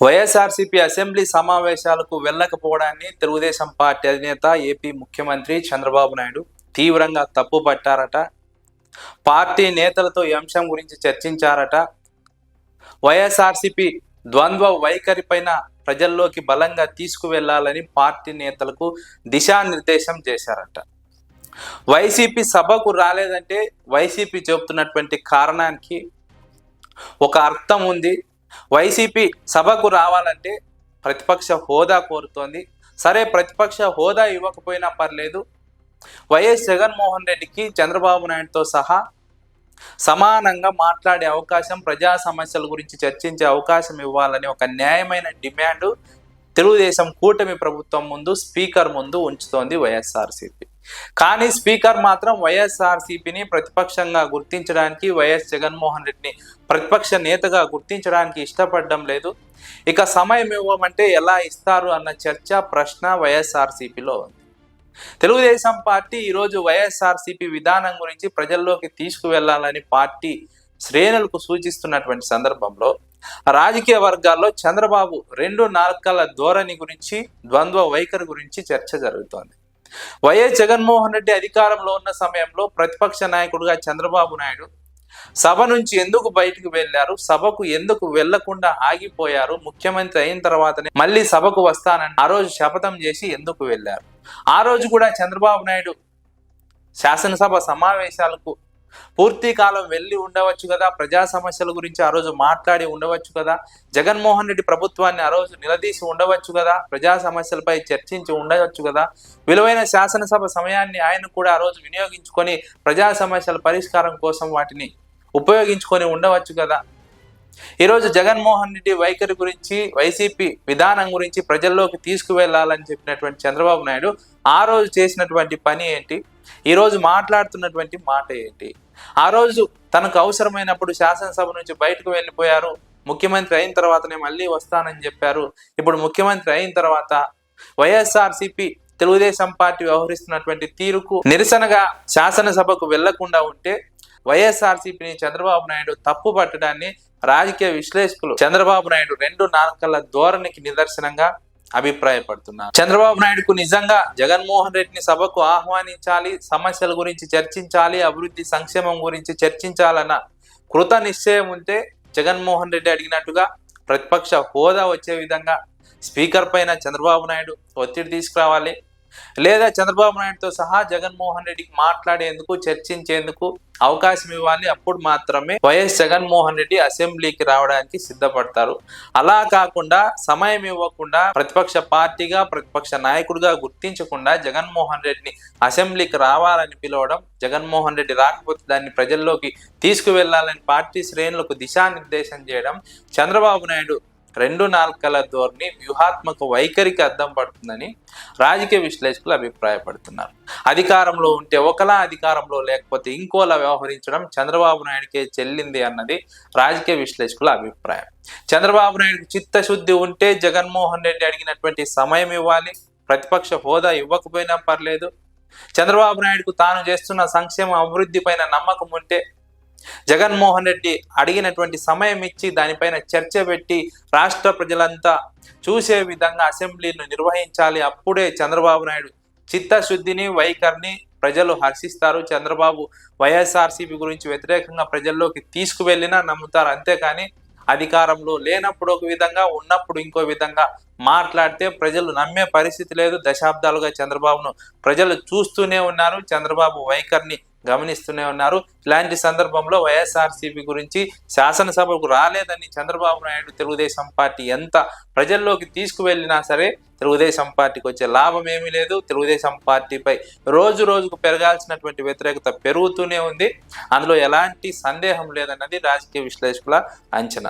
YSRCP assembly సమావేశాలకు వెళ్ళకపోవడాన్ని Telugu Desam party అధినేత ఏపీ ముఖ్యమంత్రి చంద్రబాబు నాయుడు తీవ్రంగా తప్పుపట్టారట పార్టీ నేతలతో ఈ అంశం గురించి చర్చించారట. వైఎస్ఆర్సీపీ ద్వంద్వ వైఖరి పైన ప్రజల్లోకి బలంగా తీసుకువెళ్ళాలని పార్టీ నేతలకు దిశానిర్దేశం చేశారట. వైసీపీ సభకు రాలేదంటే వైసీపీ చెబుతున్నటువంటి కారణానికి ఒక అర్థం ఉంది. వైసీపీ సభకు రావాలంటే ప్రతిపక్ష హోదా కోరుతోంది. సరే ప్రతిపక్ష హోదా ఇవ్వకపోయినా పర్లేదు. వైఎస్ జగన్మోహన్ రెడ్డికి చంద్రబాబు నాయుడుతో సహా సమానంగా మాట్లాడే అవకాశం ప్రజా సమస్యల గురించి చర్చించే అవకాశం ఇవ్వాలని ఒక న్యాయమైన డిమాండ్ తెలుగుదేశం కూటమి ప్రభుత్వం ముందు స్పీకర్ ముందు ఉంచుతోంది వైఎస్ఆర్సీపీ. కానీ స్పీకర్ మాత్రం వైఎస్ఆర్సీపీని ప్రతిపక్షంగా గుర్తించడానికి వైఎస్ జగన్మోహన్ రెడ్డిని ప్రతిపక్ష నేతగా గుర్తించడానికి ఇష్టపడడం లేదు. ఇక సమయం ఇవ్వమంటే ఎలా ఇస్తారు అన్న చర్చ ప్రశ్న వైఎస్ఆర్సీపీలో ఉంది. తెలుగుదేశం పార్టీ ఈరోజు వైఎస్ఆర్సీపీ విధానం గురించి ప్రజల్లోకి తీసుకువెళ్ళాలని పార్టీ శ్రేణులకు సూచిస్తున్నటువంటి సందర్భంలో రాజకీయ వర్గాల్లో చంద్రబాబు రెండు నాలుకల ధోరణి గురించి ద్వంద్వ వైఖరి గురించి చర్చ జరుగుతోంది. వైఎస్ జగన్మోహన్ రెడ్డి అధికారంలో ఉన్న సమయంలో ప్రతిపక్ష నాయకుడుగా చంద్రబాబు నాయుడు సభ నుంచి ఎందుకు బయటకు వెళ్ళారు? సభకు ఎందుకు వెళ్ళకుండా ఆగిపోయారు? ముఖ్యమంత్రి అయిన తర్వాతనే మళ్ళీ సభకు వస్తానని ఆ రోజు శపథం చేసి ఎందుకు వెళ్ళారు? ఆ రోజు కూడా చంద్రబాబు నాయుడు శాసనసభ సమావేశాలకు పూర్తి కాలం వెళ్ళి ఉండవచ్చు కదా. ప్రజా సమస్యల గురించి ఆ రోజు మాట్లాడి ఉండవచ్చు కదా. జగన్మోహన్ రెడ్డి ప్రభుత్వాన్ని ఆ రోజు నిలదీసి ఉండవచ్చు కదా. ప్రజా సమస్యలపై చర్చించి ఉండవచ్చు కదా. విలువైన శాసనసభ సమయాన్ని ఆయన కూడా ఆ రోజు వినియోగించుకొని ప్రజా సమస్యల పరిష్కారం కోసం వాటిని ఉపయోగించుకొని ఉండవచ్చు కదా. ఈరోజు జగన్మోహన్ రెడ్డి వైఖరి గురించి వైసీపీ విధానం గురించి ప్రజల్లోకి తీసుకువెళ్ళాలని చెప్పినటువంటి చంద్రబాబు నాయుడు ఆ రోజు చేసినటువంటి పని ఏంటి? ఈ రోజు మాట్లాడుతున్నటువంటి మాట ఏంటి? ఆ రోజు తనకు అవసరమైనప్పుడు శాసనసభ నుంచి బయటకు వెళ్ళిపోయారు. ముఖ్యమంత్రి అయిన తర్వాతనే మళ్ళీ వస్తానని చెప్పారు. ఇప్పుడు ముఖ్యమంత్రి అయిన తర్వాత వైఎస్ఆర్సీపీ తెలుగుదేశం పార్టీ వ్యవహరిస్తున్నటువంటి తీరుకు నిరసనగా శాసనసభకు వెళ్ళకుండా ఉంటే వైఎస్ఆర్సీపీని చంద్రబాబు నాయుడు తప్పు పట్టడాన్ని రాజకీయ విశ్లేషకులు చంద్రబాబు నాయుడు రెండు నాలుకల ధోరణికి నిదర్శనంగా అభిప్రాయపడుతున్నారు. చంద్రబాబు నాయుడుకు నిజంగా జగన్మోహన్ రెడ్డిని సభకు ఆహ్వానించాలి సమస్యల గురించి చర్చించాలి అభివృద్ధి సంక్షేమం గురించి చర్చించాలన్న కృత నిశ్చయం ఉంటే జగన్మోహన్ రెడ్డి అడిగినట్టుగా ప్రతిపక్ష హోదా వచ్చే విధంగా స్పీకర్ పైన చంద్రబాబు నాయుడు ఒత్తిడి తీసుకురావాలి. లేదా చంద్రబాబు నాయుడుతో సహా జగన్మోహన్ రెడ్డికి మాట్లాడేందుకు చర్చించేందుకు అవకాశం ఇవ్వాలి. అప్పుడు మాత్రమే వైఎస్ జగన్మోహన్ రెడ్డి అసెంబ్లీకి రావడానికి సిద్ధపడతారు. అలా కాకుండా సమయం ఇవ్వకుండా ప్రతిపక్ష పార్టీగా ప్రతిపక్ష నాయకుడిగా గుర్తించకుండా జగన్మోహన్ రెడ్డిని అసెంబ్లీకి రావాలని పిలవడం జగన్మోహన్ రెడ్డి రాకపోతే దాన్ని ప్రజల్లోకి తీసుకువెళ్ళాలని పార్టీ శ్రేణులకు దిశానిర్దేశం చేయడం చంద్రబాబు నాయుడు రెండు నాలుకల ధోరణి వ్యూహాత్మక వైఖరికి అద్దం పడుతుందని రాజకీయ విశ్లేషకులు అభిప్రాయపడుతున్నారు. అధికారంలో ఉంటే ఒకలా అధికారంలో లేకపోతే ఇంకోలా వ్యవహరించడం చంద్రబాబు నాయుడికే చెల్లింది అన్నది రాజకీయ విశ్లేషకుల అభిప్రాయం. చంద్రబాబు నాయుడికి చిత్తశుద్ధి ఉంటే జగన్మోహన్ రెడ్డి అడిగినటువంటి సమయం ఇవ్వాలి ప్రతిపక్ష హోదా ఇవ్వకపోయినా పర్లేదు. చంద్రబాబు నాయుడుకు తాను చేస్తున్న సంక్షేమ అభివృద్ధి పైన నమ్మకం ఉంటే జగన్మోహన్ రెడ్డి అడిగినటువంటి సమయం ఇచ్చి దానిపైన చర్చ పెట్టి రాష్ట్ర ప్రజలంతా చూసే విధంగా అసెంబ్లీని నిర్వహించాలి. అప్పుడే చంద్రబాబు నాయుడు చిత్తశుద్ధిని వైఖరిని ప్రజలు హర్షిస్తారు. చంద్రబాబు వైఎస్ఆర్సీపీ గురించి వ్యతిరేకంగా ప్రజల్లోకి తీసుకువెళ్ళినా నమ్ముతారు. అంతేకాని అధికారంలో లేనప్పుడు ఒక విధంగా ఉన్నప్పుడు ఇంకో విధంగా మాట్లాడితే ప్రజలు నమ్మే పరిస్థితి లేదు. దశాబ్దాలుగా చంద్రబాబును ప్రజలు చూస్తూనే ఉన్నారు. చంద్రబాబు వైఖరిని గమనిస్తూనే ఉన్నారు. ఇలాంటి సందర్భంలో వైఎస్ఆర్సీపీ గురించి శాసనసభకు రాలేదని చంద్రబాబు నాయుడు తెలుగుదేశం పార్టీ ఎంత ప్రజల్లోకి తీసుకువెళ్ళినా సరే తెలుగుదేశం పార్టీకి వచ్చే లాభం ఏమీ లేదు. తెలుగుదేశం పార్టీపై రోజు రోజుకు పెరగాల్సినటువంటి వ్యతిరేకత పెరుగుతూనే ఉంది. అందులో ఎలాంటి సందేహం లేదన్నది రాజకీయ విశ్లేషకుల అంచనా.